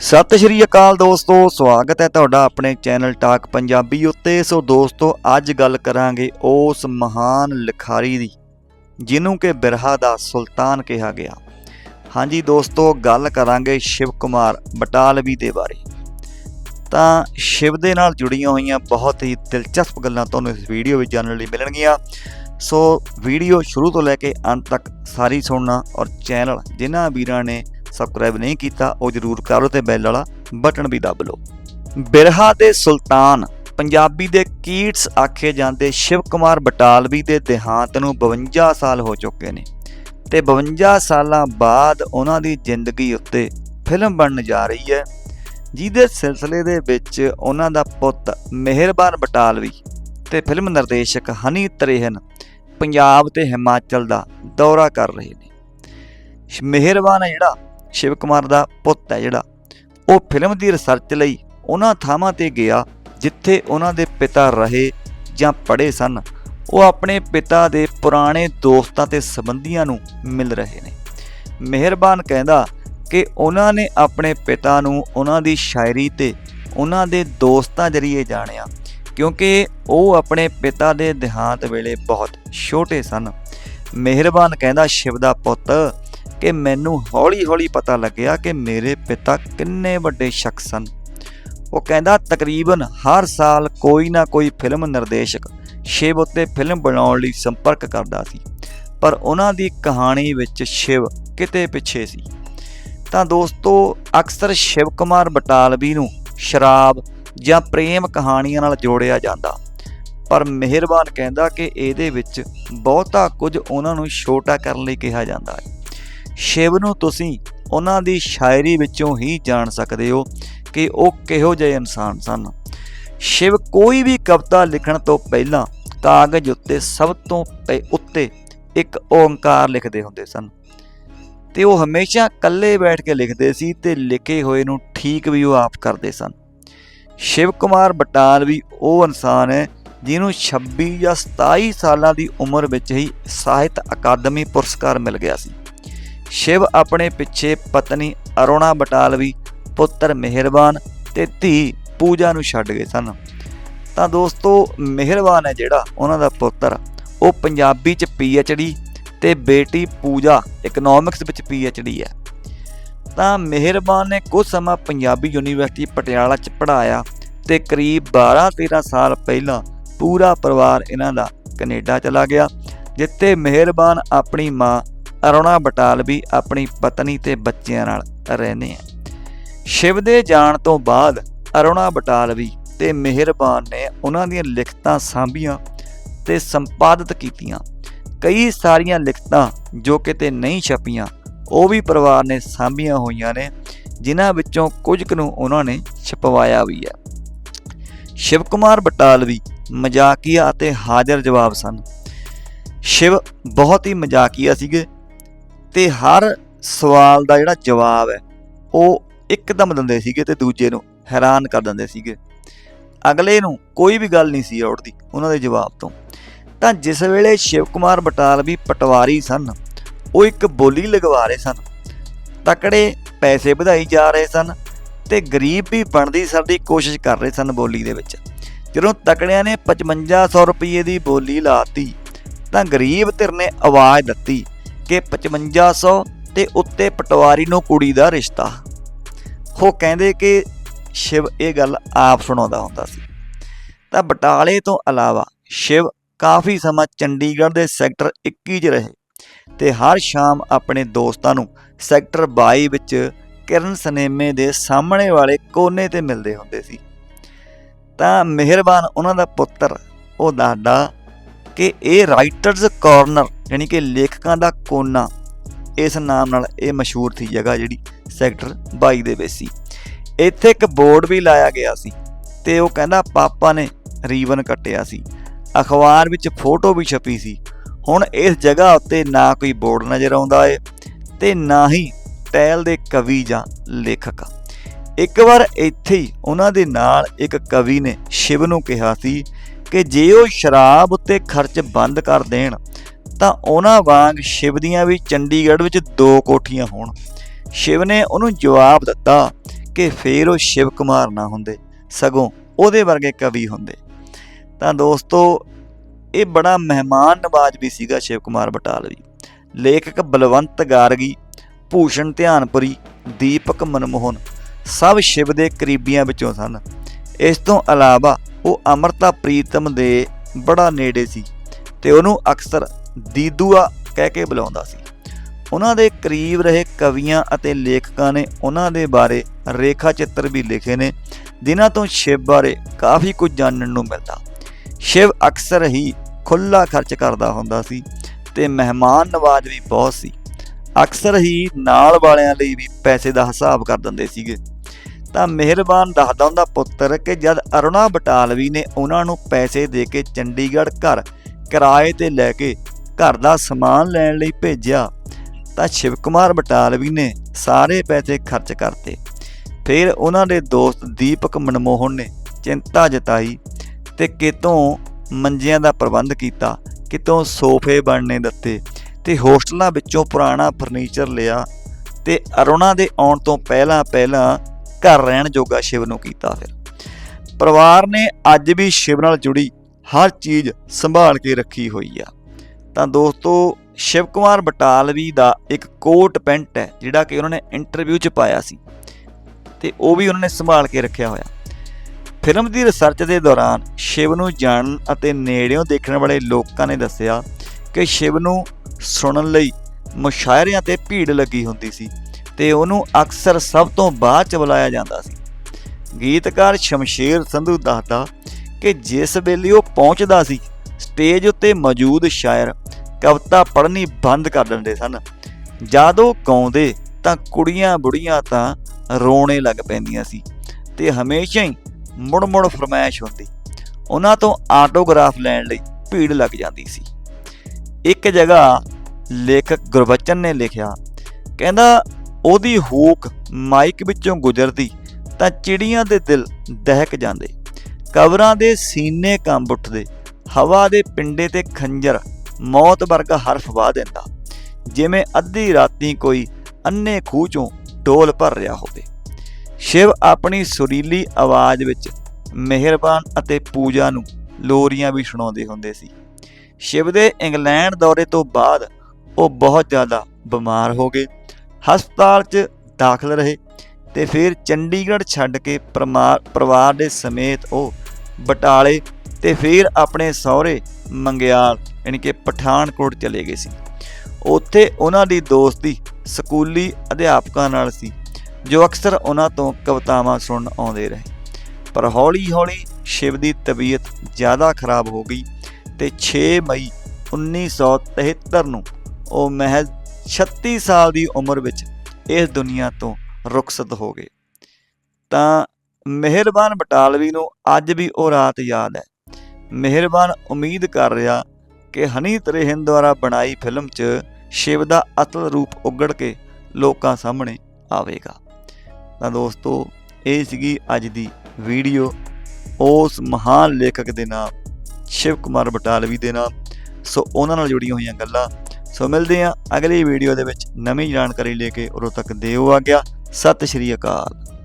ਸਤਿ ਸ਼੍ਰੀ ਅਕਾਲ ਦੋਸਤੋ, ਸਵਾਗਤ ਹੈ ਤੁਹਾਡਾ ਆਪਣੇ ਚੈਨਲ ਟਾਕ ਪੰਜਾਬੀ ਉੱਤੇ। ਸੋ ਦੋਸਤੋ, ਅੱਜ ਗੱਲ ਕਰਾਂਗੇ ਉਸ ਮਹਾਨ ਲਿਖਾਰੀ ਦੀ, ਜਿਹਨੂੰ ਕਿ ਬਿਰਹਾ ਦਾ ਸੁਲਤਾਨ ਕਿਹਾ ਗਿਆ। ਹਾਂਜੀ ਦੋਸਤੋ, ਗੱਲ ਕਰਾਂਗੇ ਸ਼ਿਵ ਕੁਮਾਰ ਬਟਾਲਵੀ ਦੇ ਬਾਰੇ। ਤਾਂ ਸ਼ਿਵ ਦੇ ਨਾਲ ਜੁੜੀਆਂ ਹੋਈਆਂ ਬਹੁਤ ਹੀ ਦਿਲਚਸਪ ਗੱਲਾਂ ਤੁਹਾਨੂੰ ਇਸ ਵੀਡੀਓ ਵਿੱਚ ਜਾਣਨ ਲਈ ਮਿਲਣਗੀਆਂ। ਸੋ ਵੀਡੀਓ ਸ਼ੁਰੂ ਤੋਂ ਲੈ ਕੇ ਅੰਤ ਤੱਕ ਸਾਰੀ ਸੁਣਨਾ ਔਰ ਚੈਨਲ ਜਿਨ੍ਹਾਂ ਵੀਰਾਂ ਨੇ ਸਬਸਕ੍ਰਾਈਬ ਨਹੀਂ ਕੀਤਾ, ਉਹ ਜਰੂਰ ਕਰੋ ਤੇ ਬੈਲ ਵਾਲਾ ਬਟਨ ਵੀ ਦਬ ਲਓ। ਬਿਰਹਾ ਦੇ ਸੁਲਤਾਨ, ਪੰਜਾਬੀ ਦੇ ਕੀਟਸ ਆਖੇ ਜਾਂਦੇ ਸ਼ਿਵ ਕੁਮਾਰ ਬਟਾਲਵੀ ਦੇ ਦੇਹਾਂਤ ਨੂੰ 52 ਸਾਲ ਹੋ ਚੁੱਕੇ ਨੇ ਤੇ 52 ਸਾਲਾਂ ਬਾਅਦ ਉਹਨਾਂ ਦੀ ਜ਼ਿੰਦਗੀ ਉੱਤੇ ਫਿਲਮ ਬਣਨ ਜਾ ਰਹੀ ਹੈ, ਜਿਹਦੇ ਸਿਲਸਿਲੇ ਦੇ ਵਿੱਚ ਉਹਨਾਂ ਦਾ ਪੁੱਤ ਮਿਹਰਬਾਨ ਬਟਾਲਵੀ ਤੇ ਫਿਲਮ ਨਿਰਦੇਸ਼ਕ ਹਨੀ ਤਰੇਹਨ ਪੰਜਾਬ ਤੇ ਹਿਮਾਚਲ ਦਾ ਦੌਰਾ ਕਰ ਰਹੇ ਨੇ। ਮਿਹਰਬਾਨ ਹੈ ਜਿਹੜਾ ਸ਼ਿਵ ਕੁਮਾਰ ਦਾ ਪੁੱਤ ਹੈ ਜਿਹੜਾ। ਉਹ ਫਿਲਮ ਦੀ ਰਿਸਰਚ ਲਈ ਉਹਨਾਂ ਥਾਵਾਂ ਤੇ ਗਿਆ ਜਿੱਥੇ ਉਹਨਾਂ ਦੇ ਪਿਤਾ ਰਹੇ ਜਾਂ ਪੜ੍ਹੇ ਸਨ। ਉਹ ਆਪਣੇ ਪਿਤਾ ਦੇ ਪੁਰਾਣੇ ਦੋਸਤਾਂ ਤੇ ਸੰਬੰਧੀਆਂ ਨੂੰ ਮਿਲ ਰਹੇ ਨੇ। ਮਿਹਰਬਾਨ ਕਹਿੰਦਾ ਕਿ ਉਹਨਾਂ ਨੇ ਆਪਣੇ ਪਿਤਾ ਨੂੰ ਉਹਨਾਂ ਦੀ ਸ਼ਾਇਰੀ ਤੇ ਉਹਨਾਂ ਦੇ ਦੋਸਤਾਂ ਜਰੀਏ ਜਾਣਿਆ, ਕਿਉਂਕਿ ਉਹ ਆਪਣੇ ਪਿਤਾ ਦੇ ਦੇਹਾਂਤ ਵੇਲੇ ਬਹੁਤ ਛੋਟੇ ਸਨ। ਮਿਹਰਬਾਨ ਕਹਿੰਦਾ ਸ਼ਿਵ ਦਾ ਪੁੱਤ ਕਿ ਮੈਨੂੰ ਹੌਲੀ-ਹੌਲੀ ਪਤਾ ਲੱਗਿਆ ਕਿ ਮੇਰੇ ਪਿਤਾ ਕਿੰਨੇ ਵੱਡੇ ਸ਼ਖਸ ਸਨ। ਉਹ ਕਹਿੰਦਾ, ਤਕਰੀਬਨ ਹਰ ਸਾਲ ਕੋਈ ਨਾ ਕੋਈ ਫਿਲਮ ਨਿਰਦੇਸ਼ਕ ਸ਼ਿਵ ਉੱਤੇ ਫਿਲਮ ਬਣਾਉਣ ਲਈ ਸੰਪਰਕ ਕਰਦਾ ਸੀ, ਪਰ ਉਹਨਾਂ ਦੀ ਕਹਾਣੀ ਵਿੱਚ ਸ਼ਿਵ ਕਿਤੇ ਪਿੱਛੇ ਸੀ। ਤਾਂ ਦੋਸਤੋ, ਅਕਸਰ ਸ਼ਿਵ ਕੁਮਾਰ ਬਟਾਲਵੀ ਨੂੰ ਸ਼ਰਾਬ ਜਾਂ ਪ੍ਰੇਮ ਕਹਾਣੀਆਂ ਨਾਲ ਜੋੜਿਆ ਜਾਂਦਾ। ਪਰ ਮਿਹਰਬਾਨ ਕਹਿੰਦਾ ਕਿ ਇਹਦੇ ਵਿੱਚ ਬਹੁਤਾ ਕੁਝ ਉਹਨਾਂ ਨੂੰ ਛੋਟਾ ਕਰਨ ਲਈ ਕਿਹਾ ਜਾਂਦਾ ਹੈ। ਸ਼ਿਵ ਨੂੰ ਤੁਸੀਂ ਉਹਨਾਂ ਦੀ ਸ਼ਾਇਰੀ ਵਿੱਚੋਂ ਹੀ ਜਾਣ ਸਕਦੇ ਹੋ ਕਿ ਉਹ ਕਿਹੋ ਜਿਹੇ ਇਨਸਾਨ ਸਨ। ਸ਼ਿਵ ਕੋਈ ਵੀ ਕਵਿਤਾ ਲਿਖਣ ਤੋਂ ਪਹਿਲਾਂ ਕਾਗਜ਼ ਉੱਤੇ ਸਭ ਤੋਂ ਪਹਿ- ਉੱਤੇ ਇੱਕ ਓੰਕਾਰ ਲਿਖਦੇ ਹੁੰਦੇ ਸਨ। ਤੇ ਉਹ ਹਮੇਸ਼ਾ ਇਕੱਲੇ ਬੈਠ ਕੇ ਲਿਖਦੇ ਸੀ ਤੇ ਲਿਖੇ ਹੋਏ ਨੂੰ ਠੀਕ ਵੀ ਉਹ ਆਪ ਕਰਦੇ ਸਨ। ਸ਼ਿਵ ਕੁਮਾਰ ਬਟਾਲ ਵੀ ਉਹ ਇਨਸਾਨ ਹੈ ਜਿਹਨੂੰ 26 ਜਾਂ 27 ਸਾਲਾਂ ਦੀ ਉਮਰ ਵਿੱਚ ਹੀ ਸਾਹਿਤ ਅਕਾਦਮੀ ਪੁਰਸਕਾਰ ਮਿਲ ਗਿਆ ਸੀ। ਸ਼ਿਵ ਆਪਣੇ ਪਿੱਛੇ ਪਤਨੀ ਅਰੁਣਾ ਬਟਾਲਵੀ ਪੁੱਤਰ ਮਿਹਰਬਾਨ ਤੇ ਧੀ ਪੂਜਾ ਨੂੰ ਛੱਡ ਗਏ ਸਨ। ਤਾਂ ਦੋਸਤੋ, ਮਿਹਰਬਾਨ ਹੈ ਜਿਹੜਾ ਉਹਨਾਂ ਦਾ ਪੁੱਤਰ। ਉਹ ਪੰਜਾਬੀ ਚ ਡੀ ਤੇ ਬੇਟੀ ਪੂਜਾ ਇਕਨੋਮਿਕਸ ਵਿੱਚ ਡੀ ਹੈ। ਤਾਂ ਮਿਹਰਬਾਨ ਨੇ ਕੁਝ ਸਮਾਂ ਪੰਜਾਬੀ ਯੂਨੀਵਰਸਿਟੀ ਪਟਿਆਲਾ ਚ ਪੜ੍ਹਾਇਆ ਤੇ ਕਰੀਬ 12-13 ਸਾਲ ਪਹਿਲਾਂ ਪੂਰਾ ਪਰਿਵਾਰ ਇਹਨਾਂ ਦਾ ਕੈਨੇਡਾ ਚਲਾ ਗਿਆ, ਜਿੱਥੇ ਮਿਹਰਬਾਨ ਆਪਣੀ ਮਾਂ ਅਰੁਣਾ ਬਟਾਲਵੀ ਆਪਣੀ ਪਤਨੀ ਤੇ ਬੱਚਿਆਂ ਨਾਲ ਰਹਿੰਦੇ ਆ। ਸ਼ਿਵ ਦੇ ਜਾਣ ਤੋਂ ਬਾਅਦ ਅਰੁਣਾ ਬਟਾਲਵੀ ਤੇ ਮਿਹਰਬਾਨ ਨੇ ਉਹਨਾਂ ਦੀਆਂ ਲਿਖਤਾਂ ਸਾਂਭੀਆਂ ਤੇ ਸੰਪਾਦਿਤ ਕੀਤੀਆਂ। ਕਈ ਸਾਰੀਆਂ ਲਿਖਤਾਂ ਜੋ ਕਿਤੇ ਨਹੀਂ ਛਪੀਆਂ, ਉਹ ਵੀ ਪਰਿਵਾਰ ਨੇ ਸਾਂਭੀਆਂ ਹੋਈਆਂ ਨੇ, ਜਿਨ੍ਹਾਂ ਵਿੱਚੋਂ ਕੁਝ ਕੁ ਨੂੰ ਉਹਨਾਂ ਨੇ ਛਪਵਾਇਆ ਵੀ ਹੈ। ਸ਼ਿਵ ਕੁਮਾਰ ਬਟਾਲਵੀ ਮਜ਼ਾਕੀਆ ਅਤੇ ਹਾਜ਼ਰ ਜਵਾਬ ਸਨ। ਸ਼ਿਵ ਬਹੁਤ ਹੀ ਮਜ਼ਾਕੀਆ ਸੀਗੇ ਤੇ ਹਰ ਸਵਾਲ ਦਾ ਜਿਹੜਾ ਜਵਾਬ ਹੈ, ਉਹ ਇੱਕਦਮ ਦਿੰਦੇ ਸੀਗੇ ਤੇ ਦੂਜੇ ਨੂੰ ਹੈਰਾਨ ਕਰ ਦਿੰਦੇ ਸੀਗੇ। ਅਗਲੇ ਨੂੰ ਕੋਈ ਵੀ ਗੱਲ ਨਹੀਂ ਸੀ ਔੜਦੀ ਉਹਨਾਂ ਦੇ ਜਵਾਬ ਤੋਂ। ਤਾਂ ਜਿਸ ਵੇਲੇ ਸ਼ਿਵ ਕੁਮਾਰ ਬਟਾਲਵੀ ਪਟਵਾਰੀ ਸਨ, ਉਹ ਇੱਕ ਬੋਲੀ ਲਗਵਾ ਰਹੇ ਸਨ। ਤਕੜੇ ਪੈਸੇ ਵਧਾਈ ਜਾ ਰਹੇ ਸਨ ਤੇ ਗਰੀਬ ਵੀ ਬਣਦੀ ਸਰ ਦੀ ਕੋਸ਼ਿਸ਼ ਕਰ ਰਹੇ ਸਨ ਬੋਲੀ ਦੇ ਵਿੱਚ। ਜਦੋਂ ਤਕੜਿਆਂ ਨੇ 5500 ਰੁਪਏ ਦੀ ਬੋਲੀ ਲਾਤੀ, ਤਾਂ ਗਰੀਬ ਧਿਰ ਨੇ ਆਵਾਜ਼ ਦਿੱਤੀ ਕਿ 5500 ਤੇ ਉੱਤੇ ਪਟਵਾਰੀ ਨੂੰ ਕੁੜੀ ਦਾ ਰਿਸ਼ਤਾ। ਉਹ ਕਹਿੰਦੇ ਕਿ ਸ਼ਿਵ ਇਹ ਗੱਲ ਆਪ ਸੁਣਾਉਂਦਾ ਹੁੰਦਾ ਸੀ। ਤਾਂ ਬਟਾਲੇ ਤੋਂ ਇਲਾਵਾ ਸ਼ਿਵ ਕਾਫੀ ਸਮਾਂ ਚੰਡੀਗੜ੍ਹ ਦੇ ਸੈਕਟਰ 21 'ਚ ਰਹੇ ਤੇ ਹਰ ਸ਼ਾਮ ਆਪਣੇ ਦੋਸਤਾਂ ਨੂੰ ਸੈਕਟਰ 22 ਵਿੱਚ ਕਿਰਨ ਸਿਨੇਮੇ ਦੇ ਸਾਹਮਣੇ ਵਾਲੇ ਕੋਨੇ ਤੇ ਮਿਲਦੇ ਹੁੰਦੇ ਸੀ। ਤਾਂ ਮਿਹਰਬਾਨ ਉਹਨਾਂ ਦਾ ਪੁੱਤਰ, ਉਹ ਦਾਦਾ ਕਿ ਇਹ ਰਾਈਟਰਸ ਕਾਰਨਰ ਯਾਨੀ ਕਿ ਲੇਖਕਾਂ ਦਾ ਕੋਨਾ, ਇਸ ਨਾਮ ਨਾਲ ਇਹ ਮਸ਼ਹੂਰ ਸੀ ਜਗ੍ਹਾ ਜਿਹੜੀ ਸੈਕਟਰ 22 ਦੇ ਵਿੱਚ ਸੀ। ਇੱਥੇ ਇੱਕ ਬੋਰਡ ਵੀ ਲਾਇਆ ਗਿਆ ਸੀ ਤੇ ਉਹ ਕਹਿੰਦਾ ਪਾਪਾ ਨੇ ਰੀਵਨ ਕੱਟਿਆ ਸੀ। ਅਖਬਾਰ ਵਿੱਚ ਫੋਟੋ ਵੀ ਛਪੀ ਸੀ। ਹੁਣ ਇਸ ਜਗ੍ਹਾ ਉੱਤੇ ਨਾ ਕੋਈ ਬੋਰਡ ਨਜ਼ਰ ਆਉਂਦਾ ਏ ਤੇ ਨਾ ਹੀ ਟੈਲ ਦੇ ਕਵੀ ਜਾਂ ਲੇਖਕ। ਇੱਕ ਵਾਰ ਇੱਥੇ ਹੀ ਉਹਨਾਂ ਦੇ ਨਾਲ ਇੱਕ ਕਵੀ ਨੇ ਸ਼ਿਵ ਨੂੰ ਕਿਹਾ ਸੀ ਕਿ ਜੇ ਉਹ ਸ਼ਰਾਬ ਉੱਤੇ ਖਰਚ ਬੰਦ ਕਰ ਦੇਣ, ਤਾਂ ਉਹਨਾਂ ਵਾਂਗ ਸ਼ਿਵ ਦੀਆਂ ਵੀ ਚੰਡੀਗੜ੍ਹ ਵਿੱਚ ਦੋ ਕੋਠੀਆਂ ਹੋਣ। ਸ਼ਿਵ ਨੇ ਉਹਨੂੰ ਜਵਾਬ ਦਿੱਤਾ ਕਿ ਫੇਰ ਉਹ ਸ਼ਿਵ ਕੁਮਾਰ ਨਾ ਹੁੰਦੇ, ਸਗੋਂ ਉਹਦੇ ਵਰਗੇ ਕਵੀ ਹੁੰਦੇ। ਤਾਂ ਦੋਸਤੋ, ਇਹ ਬੜਾ ਮਹਿਮਾਨ ਨਵਾਜ ਵੀ ਸੀਗਾ ਸ਼ਿਵ ਕੁਮਾਰ ਬਟਾਲਵੀ। ਲੇਖਕ ਬਲਵੰਤ ਗਾਰਗੀ, ਭੂਸ਼ਣ ਧਿਆਨਪੁਰੀ, ਦੀਪਕ ਮਨਮੋਹਨ, ਸਭ ਸ਼ਿਵ ਦੇ ਕਰੀਬੀਆਂ ਵਿੱਚੋਂ ਸਨ। ਇਸ ਤੋਂ ਇਲਾਵਾ ਉਹ ਅਮਰਤਾ ਪ੍ਰੀਤਮ ਦੇ ਬੜਾ ਨੇੜੇ ਸੀ ਤੇ ਉਹਨੂੰ ਅਕਸਰ ਦੀਦੂਆ ਕਹਿ ਕੇ ਬੁਲਾਉਂਦਾ ਸੀ। ਉਹਨਾਂ ਦੇ ਕਰੀਬ ਰਹੇ ਕਵੀਆਂ ਅਤੇ ਲੇਖਕਾਂ ਨੇ ਉਹਨਾਂ ਦੇ ਬਾਰੇ ਰੇਖਾ ਚਿੱਤਰ ਵੀ ਲਿਖੇ ਨੇ, ਜਿਨ੍ਹਾਂ ਤੋਂ ਸ਼ਿਵ ਬਾਰੇ ਕਾਫੀ ਕੁਝ ਜਾਣਨ ਨੂੰ ਮਿਲਦਾ। ਸ਼ਿਵ ਅਕਸਰ ਹੀ ਖੁੱਲਾ ਖਰਚ ਕਰਦਾ ਹੁੰਦਾ ਸੀ ਤੇ ਮਹਿਮਾਨ ਨਵਾਜ ਵੀ ਬਹੁਤ ਸੀ। ਅਕਸਰ ਹੀ ਨਾਲ ਵਾਲਿਆਂ ਲਈ ਵੀ ਪੈਸੇ ਦਾ ਹਿਸਾਬ ਕਰ ਦਿੰਦੇ ਸੀਗੇ। ਤਾਂ ਮਿਹਰਬਾਨ ਦੱਸਦਾ ਹੁੰਦਾ ਪੁੱਤਰ ਕਿ ਜਦ ਅਰੁਣਾ ਬਟਾਲਵੀ ਨੇ ਉਹਨਾਂ ਨੂੰ ਪੈਸੇ ਦੇ ਕੇ ਚੰਡੀਗੜ੍ਹ ਘਰ ਕਿਰਾਏ ਤੇ ਲੈ ਕੇ ਘਰ ਦਾ ਸਮਾਨ ਲੈਣ ਲਈ ਭੇਜਿਆ, ਤਾਂ ਸ਼ਿਵ ਕੁਮਾਰ ਬਟਾਲਵੀ ਨੇ ਸਾਰੇ ਪੈਸੇ ਖਰਚ ਕਰਤੇ। ਫਿਰ ਉਹਨਾਂ ਦੇ ਦੋਸਤ ਦੀਪਕ ਮਨਮੋਹਨ ਨੇ ਚਿੰਤਾ ਜਤਾਈ ਤੇ ਕਿਤੋਂ ਮੰਜਿਆਂ ਦਾ ਪ੍ਰਬੰਧ ਕੀਤਾ, ਕਿਤੋਂ ਸੋਫੇ ਬਣਨੇ ਦਿੱਤੇ ਤੇ ਹੋਸਟਲਾਂ ਵਿੱਚੋਂ ਪੁਰਾਣਾ ਫਰਨੀਚਰ ਲਿਆ ਤੇ ਅਰੁਣਾ ਦੇ ਆਉਣ ਤੋਂ ਪਹਿਲਾਂ ਪਹਿਲਾਂ ਘਰ ਰਹਿਣ ਜੋਗਾ ਸ਼ਿਵ ਨੂੰ ਕੀਤਾ ਫਿਰ। ਪਰਿਵਾਰ ਨੇ ਅੱਜ ਵੀ ਸ਼ਿਵ ਨਾਲ ਜੁੜੀ ਹਰ ਚੀਜ਼ ਸੰਭਾਲ ਕੇ ਰੱਖੀ ਹੋਈ ਆ। ਤਾਂ ਦੋਸਤੋ, ਸ਼ਿਵ ਕੁਮਾਰ ਬਟਾਲਵੀ ਦਾ ਇੱਕ ਕੋਟ ਪੈਂਟ ਹੈ, ਜਿਹੜਾ ਕਿ ਉਹਨਾਂ ਨੇ ਇੰਟਰਵਿਊ 'ਚ ਪਾਇਆ ਸੀ ਤੇ ਉਹ ਵੀ ਉਹਨਾਂ ਨੇ ਸੰਭਾਲ ਕੇ ਰੱਖਿਆ ਹੋਇਆ। ਫਿਲਮ ਦੀ ਰਿਸਰਚ ਦੇ ਦੌਰਾਨ ਸ਼ਿਵ ਨੂੰ ਜਾਣਨ ਅਤੇ ਨੇੜਿਓਂ ਦੇਖਣ ਵਾਲੇ ਲੋਕਾਂ ਨੇ ਦੱਸਿਆ ਕਿ ਸ਼ਿਵ ਨੂੰ ਸੁਣਨ ਲਈ ਮੁਸ਼ਾਇਰਿਆਂ ਤੇ ਭੀੜ ਲੱਗੀ ਹੁੰਦੀ ਸੀ। ਤੇ ਉਹਨੂੰ ਅਕਸਰ ਸਭ ਤੋਂ ਬਾਅਦ ਚ ਬੁਲਾਇਆ ਜਾਂਦਾ ਸੀ। ਗੀਤਕਾਰ ਸ਼ਮਸ਼ੇਰ ਸੰਧੂ ਦੱਸਦਾ ਕਿ ਜਿਸ ਵੇਲੇ ਉਹ ਪਹੁੰਚਦਾ ਸੀ, ਸਟੇਜ ਉੱਤੇ ਮੌਜੂਦ ਸ਼ਾਇਰ ਕਵਿਤਾ ਪੜ੍ਹਨੀ ਬੰਦ ਕਰ ਦਿੰਦੇ ਸਨ। ਜਦ ਉਹ ਗਾਉਂਦੇ ਤਾਂ ਕੁੜੀਆਂ ਬੁੜੀਆਂ ਤਾਂ ਰੋਣੇ ਲੱਗ ਪੈਂਦੀਆਂ ਸੀ ਤੇ ਹਮੇਸ਼ਾ ਹੀ ਮੁੜ-ਮੁੜ ਫਰਮਾਇਸ਼ ਹੁੰਦੀ। ਉਹਨਾਂ ਤੋਂ ਆਟੋਗ੍ਰਾਫ ਲੈਣ ਲਈ ਭੀੜ ਲੱਗ ਜਾਂਦੀ ਸੀ। ਇੱਕ ਜਗ੍ਹਾ ਲੇਖਕ ਗੁਰਬਚਨ ਨੇ ਲਿਖਿਆ, ਕਹਿੰਦਾ ਉਹਦੀ ਹੂਕ ਮਾਈਕ ਵਿੱਚੋਂ ਗੁਜ਼ਰਦੀ ਤਾਂ ਚਿੜੀਆਂ ਦੇ ਦਿਲ ਦਹਿਕ ਜਾਂਦੇ। ਕਬਰਾਂ ਦੇ ਸੀਨੇ ਕੰਬ ਉੱਠਦੇ। ਹਵਾ ਦੇ ਪਿੰਡੇ ਤੇ ਖੰਜਰ ਮੌਤ ਵਰਗਾ ਹਰਫ ਵਾ ਦਿੰਦਾ। ਜਿਵੇਂ ਅੱਧੀ ਰਾਤੀ ਕੋਈ ਅੰਨੇ ਖੂਹ ਚੋਂ ਡੋਲ ਭਰ ਰਿਹਾ ਹੋਵੇ। ਸ਼ਿਵ ਆਪਣੀ ਸੁਰੀਲੀ ਆਵਾਜ਼ ਵਿੱਚ ਮਿਹਰਬਾਨ ਅਤੇ ਪੂਜਾ ਨੂੰ ਲੋਰੀਆਂ ਵੀ ਸੁਣਾਉਂਦੇ ਹੁੰਦੇ ਸੀ। ਸ਼ਿਵ ਦੇ ਇੰਗਲੈਂਡ ਦੌਰੇ ਤੋਂ ਬਾਅਦ ਉਹ ਬਹੁਤ ਜ਼ਿਆਦਾ ਬਿਮਾਰ ਹੋ ਗਏ। ਹਸਪਤਾਲ 'ਚ ਦਾਖਲ ਰਹੇ ਤੇ ਫਿਰ ਚੰਡੀਗੜ੍ਹ ਛੱਡ ਕੇ ਪਰਮਾ- ਪਰਿਵਾਰ ਦੇ ਸਮੇਤ ਉਹ ਬਟਾਲੇ ਤੇ ਫਿਰ ਆਪਣੇ ਸਹੁਰੇ ਮੰਗਿਆਲ, ਯਾਨੀ ਕਿ ਪਠਾਨਕੋਟ ਚਲੇ ਗਏ ਸੀ। ਉੱਥੇ ਉਹਨਾਂ ਦੀ ਦੋਸਤੀ ਸਕੂਲੀ ਅਧਿਆਪਕਾਂ ਨਾਲ ਸੀ, ਜੋ ਅਕਸਰ ਉਹਨਾਂ ਤੋਂ ਕਵਿਤਾਵਾਂ ਸੁਣਨ ਆਉਂਦੇ ਰਹੇ। ਪਰ ਹੌਲੀ-ਹੌਲੀ ਸ਼ਿਵ ਦੀ ਤਬੀਅਤ ਜ਼ਿਆਦਾ ਖਰਾਬ ਹੋ ਗਈ ਤੇ 6 ਮਈ 1973 ਨੂੰ ਉਹ ਮਹਿਜ਼ 36 ਸਾਲ ਦੀ ਉਮਰ ਵਿੱਚ ਇਸ ਦੁਨੀਆ ਤੋਂ ਰੁਖਸਤ ਹੋ ਗਏ। ਤਾਂ ਮਿਹਰਬਾਨ ਬਟਾਲਵੀ ਨੂੰ ਅੱਜ ਵੀ ਉਹ ਰਾਤ ਯਾਦ ਹੈ। ਮਿਹਰਬਾਨ ਉਮੀਦ ਕਰ ਰਿਹਾ ਕਿ ਹਨੀ ਤ੍ਰੇਹਨ ਦੁਆਰਾ ਬਣਾਈ ਫਿਲਮ 'ਚ ਸ਼ਿਵ ਦਾ ਅਤਲ ਰੂਪ ਉਗੜ ਕੇ ਲੋਕਾਂ ਸਾਹਮਣੇ ਆਵੇਗਾ। ਤਾਂ ਦੋਸਤੋ, ਇਹ ਸੀਗੀ ਅੱਜ ਦੀ ਵੀਡੀਓ। ਉਸ ਮਹਾਨ ਲੇਖਕ ਦੇ ਨਾਮ, ਸ਼ਿਵ ਕੁਮਾਰ ਬਟਾਲਵੀ ਦੇ ਨਾਮ। ਸੋ ਉਹਨਾਂ ਨਾਲ ਜੁੜੀਆਂ ਹੋਈਆਂ ਗੱਲਾਂ ਸੋ ਮਿਲਦੇ ਹਾਂ ਅਗਲੀ ਵੀਡੀਓ ਦੇ ਵਿੱਚ। ਨਵੀਂ ਜਾਣਕਾਰੀ ਲੈ ਕੇ ਉਦੋਂ ਤੱਕ ਦਿਓ ਆ ਗਿਆ ਸਤਿ ਸ਼੍ਰੀ ਅਕਾਲ।